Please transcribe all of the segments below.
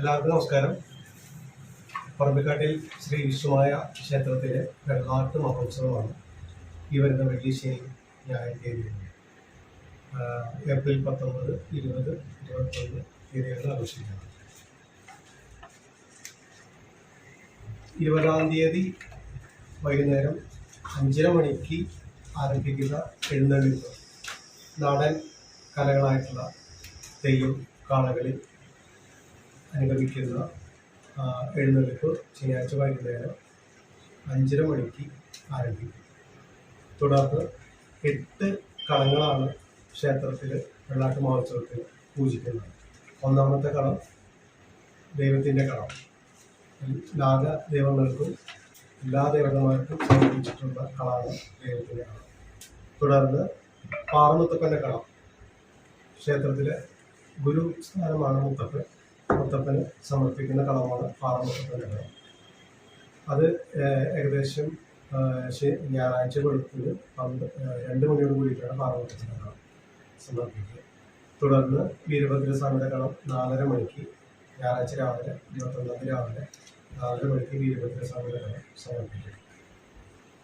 എല്ലാവർക്കും നമസ്കാരം. പറമ്പിക്കാട്ടിൽ ശ്രീ വിശ്വമായ ക്ഷേത്രത്തിലെ വെള്ളാട്ട് മഹോത്സവമാണ് ഈ വരുന്ന വെള്ളിശ്ശേരി ഞായർ ഏപ്രിൽ പത്തൊമ്പത് ഇരുപത് ഇരുപത്തൊന്ന് തീയതികളിൽ ആഘോഷിക്കുന്നത് ഇരുപതാം തീയതി വൈകുന്നേരം അഞ്ചര മണിക്ക് ആരംഭിക്കുന്ന എഴുന്നള്ളിപ്പ്. നാടൻ കലകളായിട്ടുള്ള തെയ്യം കാളകളി അനുഗമിക്കുന്ന എഴുന്നള്ളിപ്പ് ശനിയാഴ്ച വൈകുന്നേരം അഞ്ചര മണിക്ക് ആരംഭിക്കും. തുടർന്ന് എട്ട് കളങ്ങളാണ് ക്ഷേത്രത്തിൽ വെള്ളാട്ട് മഹോത്സവത്തിൽ പൂജിക്കുന്നത്. ഒന്നാമത്തെ കളം ദൈവത്തിന്റെ കളം. നാഗ ദൈവങ്ങൾക്കും എല്ലാ ദേവന്മാർക്കും സമർപ്പിച്ചിട്ടുള്ള കളാണ് ദൈവത്തിന്റെ കളം. തുടർന്ന് പാറമുത്തപ്പന്റെ കളം. ക്ഷേത്രത്തിലെ ഗുരു സ്ഥാനമാണ് മുത്തപ്പൻ. മുത്തപ്പന് സമർപ്പിക്കുന്ന കളമാണ് പാറമുത്തപ്പന്റെ അത് ഏകദേശം ഞായറാഴ്ച വെളുപ്പിന് പന്ത് രണ്ട് മണിയോട് കൂടിയിട്ടാണ് പാറമുത്തപ്പന്റെ കളം സമർപ്പിക്കുക. തുടർന്ന് വീരഭദ്രസ്വാമിയുടെ കളം നാലര മണിക്ക് ഞായറാഴ്ച രാവിലെ ഇരുപത്തൊന്നാം രാവിലെ നാലര മണിക്ക് വീരഭദ്രസ്വാമിയുടെ കളം സമർപ്പിക്കും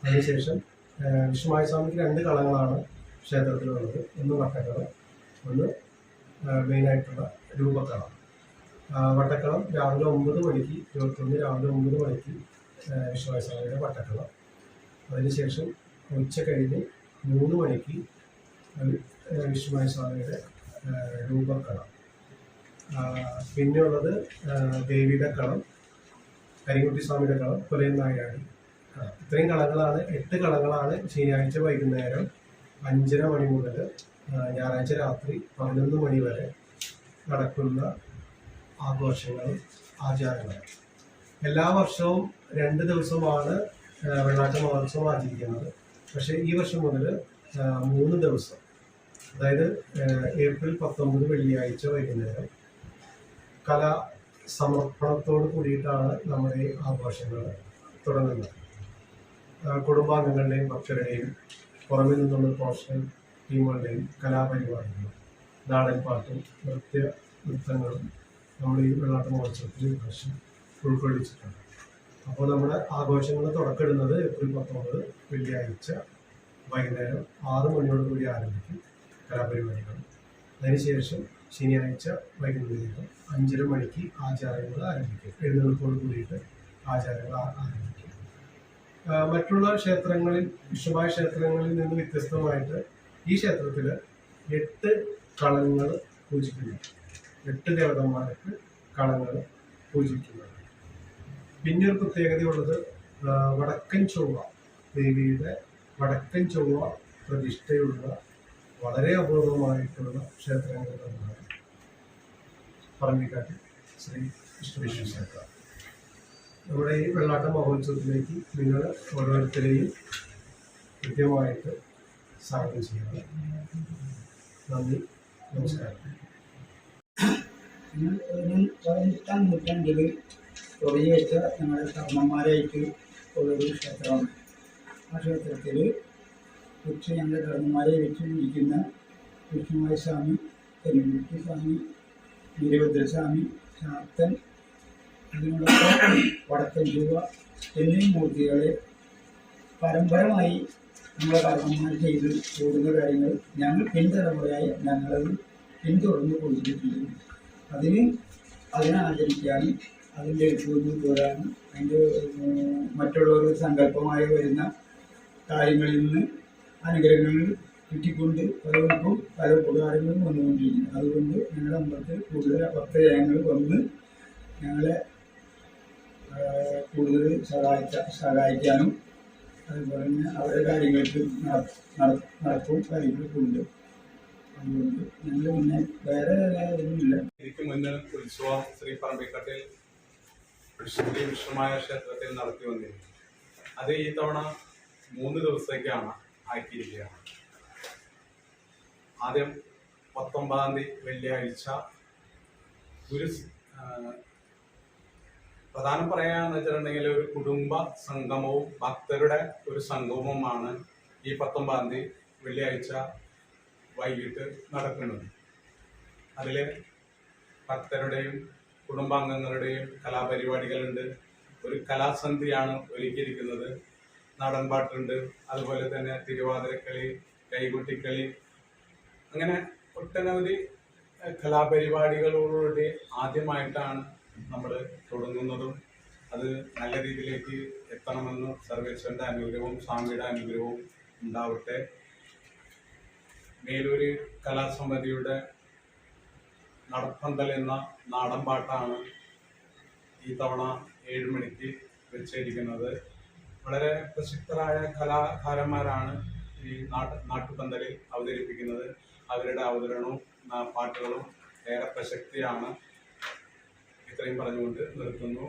അതിനുശേഷം വിഷ്ണുമായ സ്വാമിക്ക് രണ്ട് കളങ്ങളാണ് ക്ഷേത്രത്തിലുള്ളത്. ഒന്ന് വട്ടക്കളം ഒന്ന് മെയിനായിട്ടുള്ള രൂപക്കളം വട്ടക്കളം രാവിലെ ഒമ്പത് മണിക്ക് ഇരുപത്തൊന്ന് രാവിലെ ഒമ്പത് മണിക്ക് സ്വാമിയുടെ വട്ടക്കളം. അതിനുശേഷം ഉച്ച കഴിഞ്ഞ് മൂന്ന് മണിക്ക് വിഷ്ണുമായ സ്വാമിയുടെ രൂപക്കളം. പിന്നെയുള്ളത് ദേവിയുടെ കളം കരിങ്കുട്ടി സ്വാമിയുടെ കളം കൊലയും നായാടി ഇത്രയും കളങ്ങളാണ് എട്ട് കളങ്ങളാണ് ശനിയാഴ്ച വൈകുന്നേരം അഞ്ചര മണി മുതൽ ഞായറാഴ്ച രാത്രി പതിനൊന്ന് മണി വരെ നടക്കുന്ന ആഘോഷങ്ങളും ആചാരങ്ങളും എല്ലാ വർഷവും രണ്ട് ദിവസമാണ് വെള്ളാട്ട മഹോത്സവം ആചരിക്കുന്നത്. പക്ഷേ ഈ വർഷം മുതൽ മൂന്ന് ദിവസം. അതായത് ഏപ്രിൽ പത്തൊമ്പത് വെള്ളിയാഴ്ച വൈകുന്നേരം കലാ സമർപ്പണത്തോട് കൂടിയിട്ടാണ് നമ്മുടെ ആഘോഷങ്ങൾ തുടങ്ങുന്നത്. കുടുംബാംഗങ്ങളുടെയും ഭക്തരുടെയും പുറമെ നിന്നുള്ള പ്രൊഫഷണൽ ടീമുകളുടെയും കലാപരിപാടികളും നാടൻ പാട്ടും നൃത്യ നൃത്തങ്ങളും നമ്മൾ ഈ വെള്ളാട്ട മഹോത്സവത്തിൽ വർഷം ഉൾക്കൊള്ളിച്ചിട്ടുണ്ട്. അപ്പോൾ നമ്മുടെ ആഘോഷങ്ങൾ തുടക്കമിടുന്നത് ഏപ്രിൽ പത്തൊമ്പത് വെള്ളിയാഴ്ച വൈകുന്നേരം ആറ് മണിയോട് കൂടി ആരംഭിക്കും കലാപരിപാടികൾ. അതിനുശേഷം ശനിയാഴ്ച വൈകുന്നേരം അഞ്ചര മണിക്ക് ആചാരങ്ങൾ ആരംഭിക്കും. എഴുന്നേൽപ്പോട് കൂടിയിട്ട് ആചാരങ്ങൾ ആരംഭിക്കും. മറ്റുള്ള ക്ഷേത്രങ്ങളിൽ വിശ്വമായ ക്ഷേത്രങ്ങളിൽ നിന്ന് വ്യത്യസ്തമായിട്ട് ഈ ക്ഷേത്രത്തിൽ എട്ട് കളങ്ങൾ പൂജിക്കുന്നു എട്ട് ദേവതന്മാർക്ക് കളങ്ങൾ പൂജിക്കുന്നത്. പിന്നെ ഒരു പ്രത്യേകതയുള്ളത് വടക്കൻ ചൊവ്വ ദേവിയുടെ വടക്കൻ ചൊവ്വ പ്രതിഷ്ഠയുള്ള വളരെ അപൂർവമായിട്ടുള്ള ക്ഷേത്രങ്ങളിലൊന്നാണ് പറമ്പിക്കാട്ട് ശ്രീ വിഷ്ണു ക്ഷേത്രം. നമ്മുടെ ഈ വെള്ളാട്ട മഹോത്സവത്തിലേക്ക് നിങ്ങൾ ഓരോരുത്തരെയും കൃത്യമായിട്ട് സ്വാഗതം ചെയ്യണം നന്ദി നമസ്കാരം. പതിനെട്ടാം നൂറ്റാണ്ടിൽ തുടങ്ങിവെച്ച ഞങ്ങളുടെ കർമ്മന്മാരായിട്ട് ഉള്ളൊരു ക്ഷേത്രമാണ്. ആ ക്ഷേത്രത്തിൽ വെച്ച് ഞങ്ങളുടെ കർമ്മന്മാരെ വെച്ച് ഇരിക്കുന്ന വിഷ്ണുമായ സ്വാമി തെരുമുട്ടി സ്വാമി വീരഭദ്രസ്വാമി ശാക്തൻ അതിനോടൊപ്പം വടക്കൻ രൂപ എന്നീ മൂർത്തികളെ പരമ്പരമായി നമ്മളെ കർമ്മന്മാർ ചെയ്ത് കൂടുന്ന കാര്യങ്ങൾ ഞങ്ങൾ പിൻതലമുറയായി ഞങ്ങളത് പിന്തുടർന്ന് കൊടുത്തിട്ടുണ്ട് അതിന് അതിനെ ആചരിക്കാനും അതിന്റെ എടുത്തുകൊണ്ട് പോരാനും അതിന്റെ മറ്റുള്ളവർക്ക് സങ്കല്പമായി വരുന്ന കാര്യങ്ങളിൽ നിന്ന് അനുഗ്രഹങ്ങൾ കിട്ടിക്കൊണ്ട് പലർക്കും പല ഉപകാരങ്ങളും വന്നുകൊണ്ടിരിക്കുന്നു. അതുകൊണ്ട് ഞങ്ങളുടെ അമ്പലത്തിൽ കൂടുതൽ ഭക്തജനങ്ങൾ വന്ന് ഞങ്ങളെ കൂടുതൽ സഹായിച്ച സഹായിക്കാനും അതുപോലെ തന്നെ അവരുടെ കാര്യങ്ങൾക്ക് നടക്കും കാര്യങ്ങൾക്കുണ്ട്. പിന്നെ വേറെ ഒന്നുമില്ല മുന്നേ ഉത്സവം ശ്രീ പറമ്പിക്കട്ടിൽ വിഷ്ണുമായ ക്ഷേത്രത്തിൽ നടത്തി വന്നിരുന്നു. അത് ഈ തവണ മൂന്ന് ദിവസത്തേക്കാണ് ആക്കിയിരിക്കുകയാണ്. ആദ്യം പത്തൊമ്പതാം തീയതി വെള്ളിയാഴ്ച ഗുരു പ്രധാനം പറയാന്ന് വെച്ചിട്ടുണ്ടെങ്കിൽ ഒരു കുടുംബ സംഗമവും ഭക്തരുടെ ഒരു സംഗമവുമാണ് ഈ പത്തൊമ്പതാം തീയതി വെള്ളിയാഴ്ച വൈകിട്ട് നടക്കുന്നത്. അതിൽ ഭക്തരുടെയും കുടുംബാംഗങ്ങളുടെയും കലാപരിപാടികളുണ്ട്. ഒരു കലാസന്ധിയാണ് ഒരുക്കിയിരിക്കുന്നത്. നാടൻപാട്ടുണ്ട് അതുപോലെ തന്നെ തിരുവാതിരക്കളി കൈകൊട്ടിക്കളി അങ്ങനെ ഒട്ടനവധി കലാപരിപാടികളോടുകൂടി ആദ്യമായിട്ടാണ് നമ്മൾ തുടങ്ങുന്നതും. അത് നല്ല രീതിയിലേക്ക് എത്തണമെന്ന് സർവേശ്വരന്റെ അനുഗ്രഹവും സ്വാമിയുടെ അനുഗ്രഹവും ഉണ്ടാവട്ടെ. മേലൂര് കലാസമിതിയുടെ നടപ്പന്തൽ എന്ന നാടൻ പാട്ടാണ് ഈ തവണ ഏഴ് മണിക്ക് വെച്ചിരിക്കുന്നത് വളരെ പ്രസിദ്ധരായ കലാകാരന്മാരാണ് ഈ നാട്ട് നാട്ടുപന്തലിൽ അവതരിപ്പിക്കുന്നത്. അവരുടെ അവതരണവും പാട്ടുകളും ഏറെ പ്രസക്തിയാണ് ഇത്രയും പറഞ്ഞുകൊണ്ട് നിർത്തുന്നു.